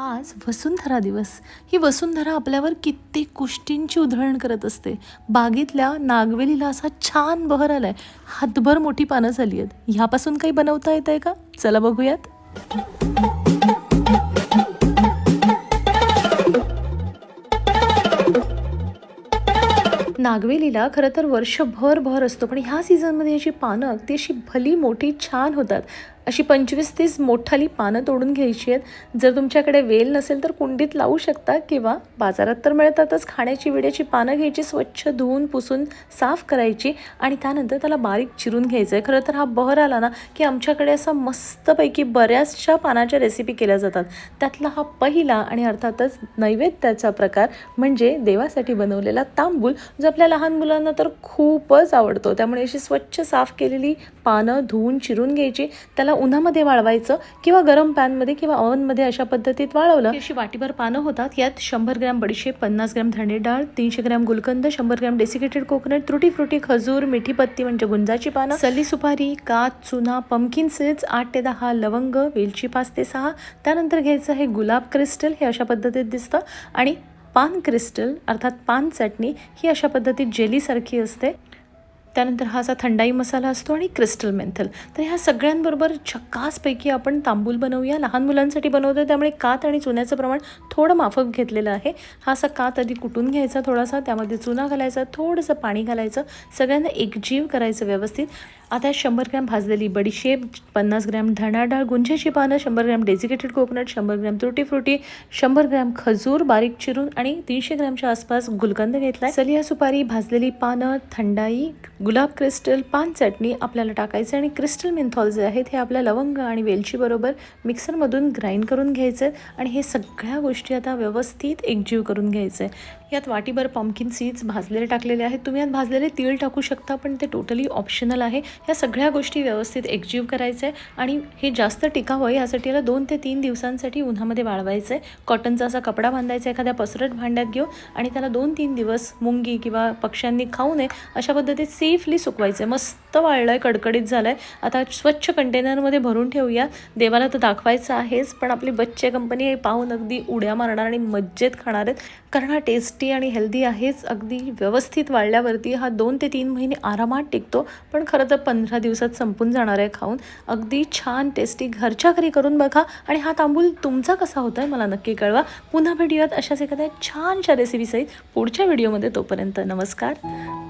आज वसुंधरा दिवस. ही वसुंधरा आपल्यावर कित्येक गोष्टींची उधळण करत असते. बागेतल्या नागवेलीला असा छान बहर आलाय. हातभर मोठी पानं झाली आहेत. ह्यापासून काही बनवता येत आहे का? चला बघूयात. नागवेलीला खरं तर वर्षभर भर असतो. पण ह्या सीझनमध्ये याची पानं अगदी अशी भली मोठी छान होतात. अशी पंचवीस तीस मोठाली पानं तोडून घ्यायची आहेत. जर तुमच्याकडे वेल नसेल तर कुंडीत लावू शकता किंवा बाजारात तर मिळतातच. खाण्याची विड्याची पानं घ्यायची स्वच्छ धुवून पुसून साफ करायची आणि त्यानंतर त्याला बारीक चिरून घ्यायचं आहे खरं तर हा बहर आला ना की आमच्याकडे असा मस्तपैकी बऱ्याचशा पानाच्या रेसिपी केल्या जातात. त्यातला हा पहिला आणि अर्थातच नैवेद्याचा प्रकार म्हणजे देवासाठी बनवलेला तांबूल जो आपल्या लहान मुलांना तर खूपच आवडतो. त्यामुळे अशी स्वच्छ साफ केलेली पानं धुवून चिरून घ्यायची. त्याला उन्हामध्ये वाळवायचं किंवा गरम पॅनमध्ये किंवा ओव्हनमध्ये अशा पद्धतीत वाळवलं. अशी वाटीभर पानं होतात. यात शंभर ग्रॅम बडीशेप पन्नास ग्रॅम धणे डाळ तीनशे ग्रॅम गुलकंद शंभर ग्रॅम डेसिकेटेड कोकोनट त्रुटी फ्रुटी खजूर मिठी पत्ती म्हणजे गुंजाची पानं सली सुपारी कात चुना पंकिन सीड्स आठ ते दहा लवंग वेलची पाच ते सहा. त्यानंतर घ्यायचं हे गुलाब क्रिस्टल हे अशा पद्धतीत दिसतं. आणि पान क्रिस्टल अर्थात पान चटणी ही अशा पद्धतीत जेलीसारखी असते. त्यानंतर हा असा थंडाई मसाला असतो आणि क्रिस्टल मेंथल. तर ह्या सगळ्यांबरोबर झक्कासपैकी आपण तांबूल बनवूया. लहान मुलांसाठी बनवतो त्यामुळे कात आणि चुन्याचं प्रमाण थोडं माफक घेतलेलं आहे. हा असा कात आधी कुटून घ्यायचा थोडासा त्यामध्ये चुना घालायचा थोडंसं पाणी घालायचं. सगळ्यांना एकजीव करायचं व्यवस्थित. आता शंभर ग्रॅम भाजलेली बडीशेप पन्नास ग्रॅम धणाडाळ गुंजेची पानं शंभर ग्रॅम डेझिकेटेड कोकोनट शंभर ग्रॅम तुटी फ्रुटी शंभर ग्रॅम खजूर बारीक चिरून आणि तीनशे ग्रॅमच्या आसपास गुलकंद घेतलाय. सलिया सुपारी भाजलेली पानं थंडाई गुलाब क्रिस्टल पान चटणी आपल्याला टाकायचं आणि क्रिस्टल मेंथॉल जे आहेत हे आपल्या लवंग आणि वेलचीबरोबर मिक्सरमधून ग्राइंड करून घ्यायचं आणि हे सगळ्या गोष्टी आता व्यवस्थित एकजीव करून घ्यायचं आहे. यात वाटीभर पम्किन सीड्स भाजलेले टाकलेले आहेत. तुम्ही यात भाजलेले तीळ टाकू शकता पण ते टोटली ऑप्शनल आहे. ह्या सगळ्या गोष्टी व्यवस्थित एकजीव करायचं आहे आणि हे जास्त टिकावं यासाठी याला दोन ते तीन दिवसांसाठी उन्हामध्ये वाळवायचं. आहे कॉटनचा असा कपडा बांधायचा एखाद्या पसरट भांड्यात घेऊन आणि त्याला दोन तीन दिवस मुंगी किंवा पक्ष्यांनी खाऊ नये अशा पद्धतीत सेफली सुकवायचं. आहे मस्त वाळलं आहे कडकडीत झालं आहे आता स्वच्छ कंटेनरमध्ये भरून ठेवूया. देवाला तर दाखवायचं आहेच पण आपली बच्चे कंपनी हे पाहून अगदी उड्या मारणार आणि मज्जेत खाणार आहेत. कारण हा टेस्ट टेस्टी आणि हेल्दी आहेच. अगदी व्यवस्थित वाळल्यावरती हा दोन ते तीन महिने आरामात टिकतो पण खरं तर पंधरा दिवसात संपून जाणार आहे खाऊन. अगदी छान टेस्टी घरच्या घरी करून बघा. आणि हा तांबूल तुमचा कसा होता आहे मला नक्की कळवा. पुन्हा भेटूयात अशाच एखाद्या छानशा रेसिपीसहित पुढच्या व्हिडिओमध्ये तोपर्यंत नमस्कार.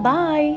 बाय